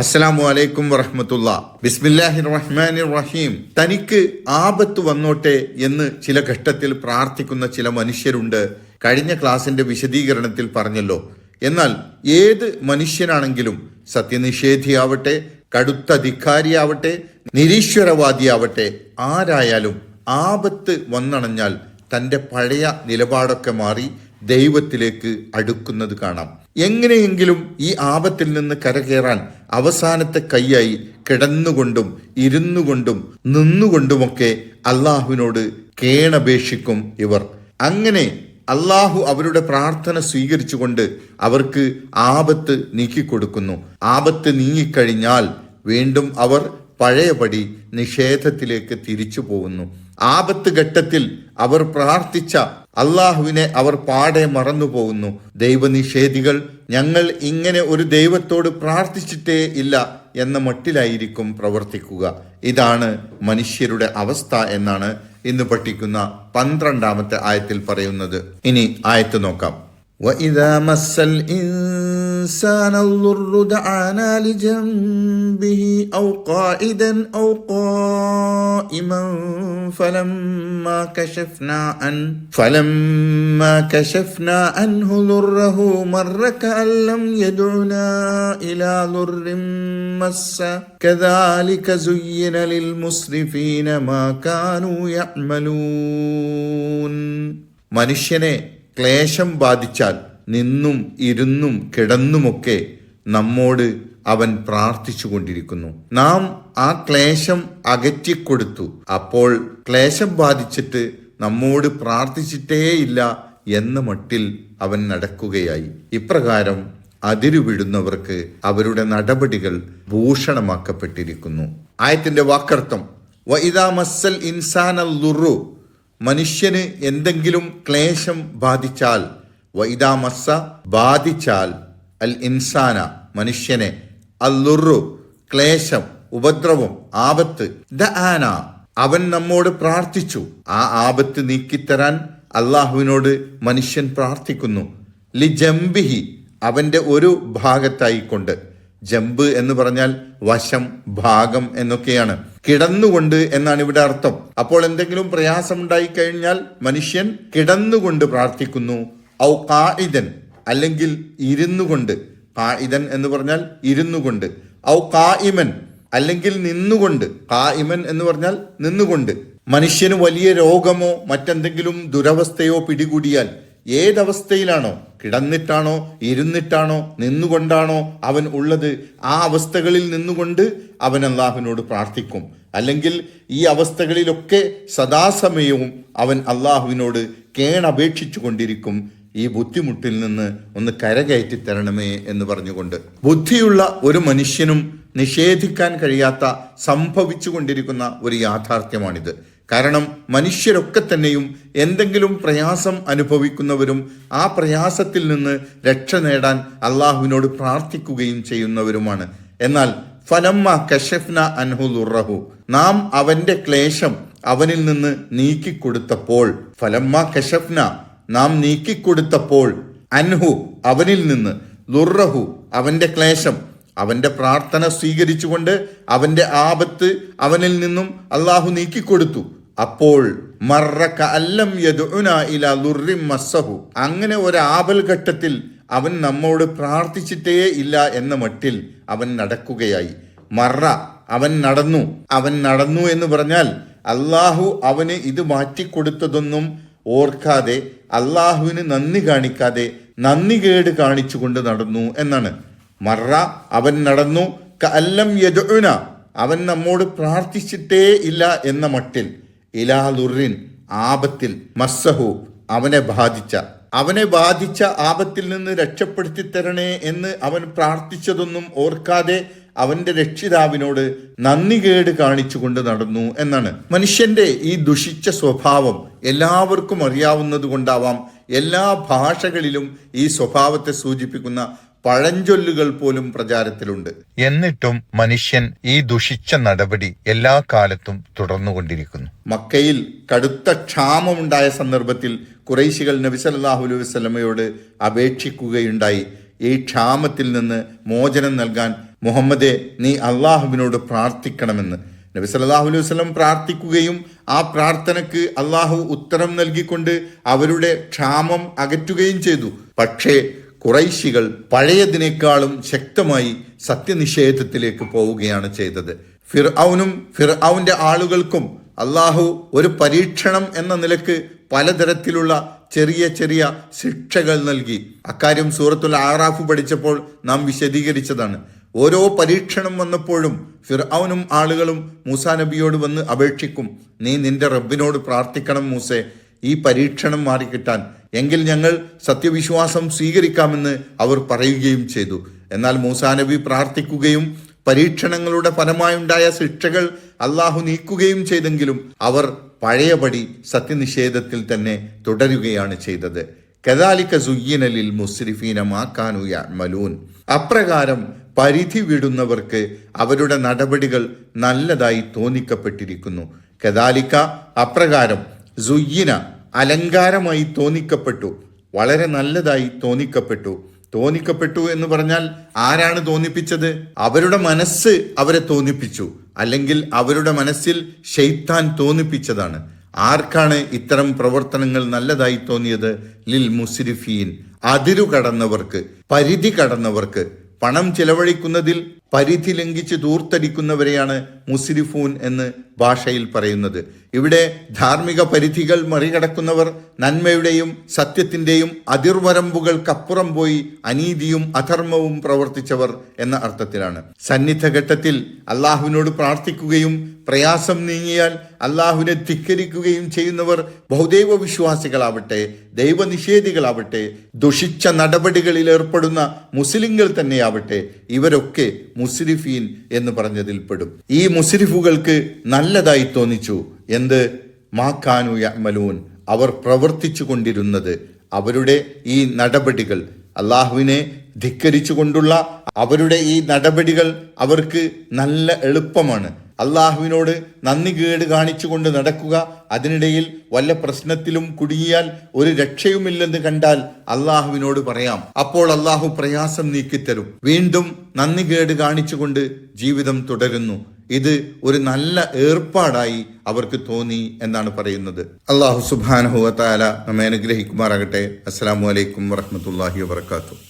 അസ്സലാമു അലൈക്കും വറഹമത്തുള്ള. ബിസ്മില്ലാഹി റഹ്മാനി റഹീം തനിക്ക് ആപത്ത് വന്നോട്ടെ എന്ന് ചില ഘട്ടത്തിൽ പ്രാർത്ഥിക്കുന്ന ചില മനുഷ്യരുണ്ട്. കഴിഞ്ഞ ക്ലാസിന്റെ വിശദീകരണത്തിൽ പറഞ്ഞല്ലോ. എന്നാൽ ഏത് മനുഷ്യനാണെങ്കിലും സത്യനിഷേധിയാവട്ടെ കടുത്ത ധിക്കാരിയാവട്ടെ നിരീശ്വരവാദിയാവട്ടെ ആരായാലും ആപത്ത് വന്നണഞ്ഞാൽ തന്റെ പഴയ നിലപാടൊക്കെ മാറി ദൈവത്തിലേക്ക് അടുക്കുന്നത് കാണാം. എങ്ങനെയെങ്കിലും ഈ ആപത്തിൽ നിന്ന് കരകയറാൻ അവസാനത്തെ കൈയായി കിടന്നുകൊണ്ടും ഇരുന്നുകൊണ്ടും നിന്നുകൊണ്ടുമൊക്കെ അള്ളാഹുവിനോട് കേണപേക്ഷിക്കും ഇവർ. അങ്ങനെ അള്ളാഹു അവരുടെ പ്രാർത്ഥന സ്വീകരിച്ചുകൊണ്ട് അവർക്ക് ആപത്ത് നീക്കിക്കൊടുക്കുന്നു. ആപത്ത് നീങ്ങിക്കഴിഞ്ഞാൽ വീണ്ടും അവർ പഴയപടി നിഷേധത്തിലേക്ക് തിരിച്ചു പോകുന്നു. ആപത്ത് ഘട്ടത്തിൽ അവർ പ്രാർത്ഥിച്ച അള്ളാഹുവിനെ അവർ പാടെ മറന്നു പോകുന്നു ദൈവനിഷേധികൾ ഞങ്ങൾ ഇങ്ങനെ ഒരു ദൈവത്തോട് പ്രാർത്ഥിച്ചിട്ടേ ഇല്ല എന്ന മട്ടിലായിരിക്കും പ്രവർത്തിക്കുക ഇതാണ് മനുഷ്യരുടെ അവസ്ഥ എന്നാണ് ഇന്ന് പഠിക്കുന്ന പന്ത്രണ്ടാമത്തെ ആയത്തിൽ പറയുന്നത് ഇനി ആയത്ത് നോക്കാം وإذا مس الإنسان الضر دعانا لجنبه أو قائدا أو قائما فلما كشفنا عنه فلما كشفنا عنه ضره مر كأن لم يدعنا إلى ضر مس كذلك زين للمسرفين ما كانوا يعملون മനുഷ്യനെ ക്ലേശം ബാധിച്ചാൽ നിന്നും ഇരുന്നും കിടന്നുമൊക്കെ നമ്മോട് അവൻ പ്രാർത്ഥിച്ചു കൊണ്ടിരിക്കുന്നു നാം ആ ക്ലേശം അകറ്റിക്കൊടുത്തു. അപ്പോൾ ക്ലേശം ബാധിച്ചിട്ട് നമ്മോട് പ്രാർത്ഥിച്ചിട്ടേയില്ല എന്ന മട്ടിൽ അവൻ നടക്കുകയായി. ഇപ്രകാരം അതിരുവിടുന്നവർക്ക് അവരുടെ നടപടികൾ ഭൂഷണമാക്കപ്പെട്ടിരിക്കുന്നു. ആയത്തിന്റെ വാക്കർത്ഥം വൈദാ മസ്സൽ ഇൻസാനൽ ദുറു മനുഷ്യന് എന്തെങ്കിലും ക്ലേശം ബാധിച്ചാൽ വൈദാ മസ്സ ബാധിച്ചാൽ അൽ ഇൻസാന മനുഷ്യനെ അല്ലുറു ക്ലേശം ഉപദ്രവം ആപത്ത് ദ ആന അവൻ നമ്മോട് പ്രാർത്ഥിച്ചു. ആ ആപത്ത് നീക്കിത്തരാൻ അള്ളാഹുവിനോട് മനുഷ്യൻ പ്രാർത്ഥിക്കുന്നു. ലി ജംബിഹി അവന്റെ ഒരു ഭാഗത്തായിക്കൊണ്ട്. ജമ്പ് എന്ന് പറഞ്ഞാൽ വശം ഭാഗം എന്നൊക്കെയാണ്. കിടന്നുകൊണ്ട് എന്നാണ് ഇവിടെ അർത്ഥം. അപ്പോൾ എന്തെങ്കിലും പ്രയാസം ഉണ്ടായി കഴിഞ്ഞാൽ മനുഷ്യൻ കിടന്നുകൊണ്ട് പ്രാർത്ഥിക്കുന്നു. ഔ കായിദൻ അല്ലെങ്കിൽ ഇരുന്നു കൊണ്ട്. കായിദൻ എന്ന് പറഞ്ഞാൽ ഇരുന്നു കൊണ്ട്. ഔ കായിമൻ അല്ലെങ്കിൽ നിന്നുകൊണ്ട് കായിമൻ എന്ന് പറഞ്ഞാൽ നിന്നുകൊണ്ട് മനുഷ്യന് വലിയ രോഗമോ മറ്റെന്തെങ്കിലും ദുരവസ്ഥയോ പിടികൂടിയാൽ ഏതവസ്ഥയിലാണോ? കിടന്നിട്ടാണോ? ഇരുന്നിട്ടാണോ? നിന്നുകൊണ്ടാണോ അവൻ ഉള്ളത്? ആ അവസ്ഥകളിൽ നിന്നുകൊണ്ട് അവൻ അള്ളാഹുവിനോട് പ്രാർത്ഥിക്കും. അല്ലെങ്കിൽ ഈ അവസ്ഥകളിലൊക്കെ സദാസമയവും അവൻ അള്ളാഹുവിനോട് കേണപേക്ഷിച്ചു കൊണ്ടിരിക്കും. ഈ ബുദ്ധിമുട്ടിൽ നിന്ന് ഒന്ന് കരകയറ്റി തരണമേ എന്ന് പറഞ്ഞുകൊണ്ട് ബുദ്ധിയുള്ള ഒരു മനുഷ്യനും നിഷേധിക്കാൻ കഴിയാത്ത സംഭവിച്ചു കൊണ്ടിരിക്കുന്ന ഒരു യാഥാർത്ഥ്യമാണിത്. കാരണം മനുഷ്യരൊക്കെ തന്നെയും എന്തെങ്കിലും പ്രയാസം അനുഭവിക്കുന്നവരും ആ പ്രയാസത്തിൽ നിന്ന് രക്ഷ നേടാൻ അള്ളാഹുവിനോട് പ്രാർത്ഥിക്കുകയും ചെയ്യുന്നവരുമാണ്. എന്നാൽ ഫലമ്മ കഷഫ്ന അൻഹുലുറഹു നാം അവന്റെ ക്ലേശം അവനിൽ നിന്ന് നീക്കിക്കൊടുത്തപ്പോൾ ഫലമ്മ കഷഫ്ന നാം നീക്കിക്കൊടുത്തപ്പോൾ അൻഹു അവനിൽ നിന്ന് ദുർറഹു അവന്റെ ക്ലേശം അവന്റെ പ്രാർത്ഥന സ്വീകരിച്ചുകൊണ്ട് അവന്റെ ആപത്ത് അവനിൽ നിന്നും അള്ളാഹു നീക്കിക്കൊടുത്തു. അപ്പോൾ അല്ലം മസ്സഹു. അങ്ങനെ ഒരു ആപൽ ഘട്ടത്തിൽ അവൻ നമ്മോട് പ്രാർത്ഥിച്ചിട്ടേ ഇല്ല എന്ന മട്ടിൽ അവൻ നടക്കുകയായി. മറ അവൻ നടന്നു. അവൻ നടന്നു എന്ന് പറഞ്ഞാൽ അള്ളാഹു അവന് ഇത് മാറ്റിക്കൊടുത്തതൊന്നും ഓർക്കാതെ അള്ളാഹുവിന് നന്ദി കാണിക്കാതെ നന്ദി കേട് കാണിച്ചുകൊണ്ട് നടന്നു എന്നാണ്. മറ അവൻ നടന്നു. കല്ലം യദുന അവൻ നമ്മോട് പ്രാർത്ഥിച്ചിട്ടേ ഇല്ല എന്ന മട്ടിൽ. ഇലാലുറിൻ ആപത്തിൽ മസ്സഹു അവനെ ബാധിച്ച. അവനെ ബാധിച്ച ആപത്തിൽ നിന്ന് രക്ഷപ്പെടുത്തി തരണേ എന്ന് അവൻ പ്രാർത്ഥിച്ചതൊന്നും ഓർക്കാതെ അവന്റെ രക്ഷിതാവിനോട് നന്ദികേട് കാണിച്ചുകൊണ്ട് നടന്നു എന്നാണ്. മനുഷ്യന്റെ ഈ ദുഷിച്ച സ്വഭാവം എല്ലാവർക്കും അറിയാവുന്നത് കൊണ്ടാവാം എല്ലാ ഭാഷകളിലും ഈ സ്വഭാവത്തെ സൂചിപ്പിക്കുന്ന പഴഞ്ചൊല്ലുകൾ പോലും പ്രചാരത്തിലുണ്ട്. എന്നിട്ടും മനുഷ്യൻ ഈ ദുഷിച്ച നടപടി എല്ലാ കാലത്തും തുടർന്നുകൊണ്ടിരിക്കുന്നു. മക്കയിൽ കടുത്ത ക്ഷാമമുണ്ടായ സന്ദർഭത്തിൽ കുറൈശികൾ നബിസല്ലാഹു അലൈഹി വസല്ലമയോട് അപേക്ഷിക്കുകയുണ്ടായി. ഈ ക്ഷാമത്തിൽ നിന്ന് മോചനം നൽകാൻ മുഹമ്മദെ നീ അള്ളാഹുവിനോട് പ്രാർത്ഥിക്കണമെന്ന്. നബി സല്ലല്ലാഹു അലൈഹി വസ്ലം പ്രാർത്ഥിക്കുകയും ആ പ്രാർത്ഥനക്ക് അള്ളാഹു ഉത്തരം നൽകിക്കൊണ്ട് അവരുടെ ക്ഷാമം അകറ്റുകയും ചെയ്തു. പക്ഷേ കുറൈശികൾ പഴയതിനേക്കാളും ശക്തമായി സത്യനിഷേധത്തിലേക്ക് പോവുകയാണ് ചെയ്തത്. ഫിർ ഔനും ഫിർ ആളുകൾക്കും അള്ളാഹു ഒരു പരീക്ഷണം എന്ന നിലയ്ക്ക് പലതരത്തിലുള്ള ചെറിയ ചെറിയ ശിക്ഷകൾ നൽകി. അക്കാര്യം സൂറത്തുൽ ആറാഫ് പഠിച്ചപ്പോൾ നാം വിശദീകരിച്ചതാണ്. ഓരോ പരീക്ഷണം വന്നപ്പോഴും ഫിർഔനും ആളുകളും മൂസാ നബിയോട് വന്ന് അപേക്ഷിക്കും നീ നിന്റെ റബ്ബിനോട് പ്രാർത്ഥിക്കണം മൂസെ ഈ പരീക്ഷണം മാറിക്കിട്ടാൻ. എങ്കിൽ ഞങ്ങൾ സത്യവിശ്വാസം സ്വീകരിക്കാമെന്ന് അവർ പറയുകയും ചെയ്തു. എന്നാൽ മൂസാ നബി പ്രാർത്ഥിക്കുകയും പരീക്ഷണങ്ങളുടെ ഫലമായുണ്ടായ ശിക്ഷകൾ അള്ളാഹു നീക്കുകയും ചെയ്തെങ്കിലും അവർ പഴയപടി സത്യനിഷേധത്തിൽ തന്നെ തുടരുകയാണ് ചെയ്തത്. കദാലിക്ക സുയ്യനലിൽ മുസ്രിഫീന മാക്കാനു അപ്രകാരം പരിധി വിടുന്നവർക്ക് അവരുടെ നടപടികൾ നല്ലതായി തോന്നിക്കപ്പെട്ടിരിക്കുന്നു. കദാലിക്ക അപ്രകാരം സുയ്യിന അലങ്കാരമായി തോന്നിക്കപ്പെട്ടു. വളരെ നല്ലതായി തോന്നിക്കപ്പെട്ടു. തോന്നിക്കപ്പെട്ടു എന്ന് പറഞ്ഞാൽ ആരാണ് തോന്നിപ്പിച്ചത്? അവരുടെ മനസ്സ് അവരെ തോന്നിപ്പിച്ചു. അല്ലെങ്കിൽ അവരുടെ മനസ്സിൽ ഷെയ്ത്താൻ തോന്നിപ്പിച്ചതാണ്. ആർക്കാണ് ഇത്തരം പ്രവർത്തനങ്ങൾ നല്ലതായി തോന്നിയത്? ലിൽ മുസ്രിഫീൻ. അതിരു കടന്നവർക്ക് പരിധി കടന്നവർക്ക്. പണം ചെലവഴിക്കുന്നതിൽ പരിധി ലംഘിച്ച് ദൂർത്തടിക്കുന്നവരെയാണ് മുസ്രിഫൂൻ എന്ന് ഭാഷയിൽ പറയുന്നത്. ഇവിടെ ധാർമ്മിക പരിധികൾ മറികടക്കുന്നവർ നന്മയുടെയും സത്യത്തിന്റെയും അതിർവരമ്പുകൾക്കപ്പുറം പോയി അനീതിയും അധർമ്മവും പ്രവർത്തിച്ചവർ എന്ന അർത്ഥത്തിലാണ്. സന്നിധഘട്ടത്തിൽ അള്ളാഹുവിനോട് പ്രാർത്ഥിക്കുകയും പ്രയാസം നീങ്ങിയാൽ അള്ളാഹുവിനെ ധിക്കരിക്കുകയും ചെയ്യുന്നവർ ബഹുദൈവ വിശ്വാസികളാവട്ടെ ദൈവനിഷേധികളാവട്ടെ ദുഷിച്ച നടപടികളിൽ ഏർപ്പെടുന്ന മുസ്ലിങ്ങൾ തന്നെയാവട്ടെ ഇവരൊക്കെ മുസ്രിഫീൻ എന്ന് പറഞ്ഞതിൽ പെടും ഈ മുസ്രിഫുകൾക്ക് നല്ലതായി തോന്നിച്ചു. എന്ത്? മാക്കാനു യമലൂൻ അവർ പ്രവർത്തിച്ചു കൊണ്ടിരുന്നത് അവരുടെ ഈ നടപടികൾ. അള്ളാഹുവിനെ ധിക്കരിച്ചുകൊണ്ടുള്ള അവരുടെ ഈ നടപടികൾ അവർക്ക് നല്ല എളുപ്പമാണ്. അള്ളാഹുവിനോട് നന്ദി കേട് കാണിച്ചുകൊണ്ട് നടക്കുക. അതിനിടയിൽ വല്ല പ്രശ്നത്തിലും കുടുങ്ങിയാൽ ഒരു രക്ഷയുമില്ലെന്ന് കണ്ടാൽ അള്ളാഹുവിനോട് പറയാം. അപ്പോൾ അള്ളാഹു പ്രയാസം നീക്കിത്തരും. വീണ്ടും നന്ദി കേട് കാണിച്ചുകൊണ്ട് ജീവിതം തുടരുന്നു. ഇത് ഒരു നല്ല ഏർപ്പാടായി അവർക്ക് തോന്നി എന്നാണ് പറയുന്നത്. അള്ളാഹു സുബാനഹുവത്താല നമ്മെ അനുഗ്രഹിക്കുമാറാകട്ടെ. അസ്സാം വലൈക്കും വറഹമത്തല്ലാഹി വാത്തു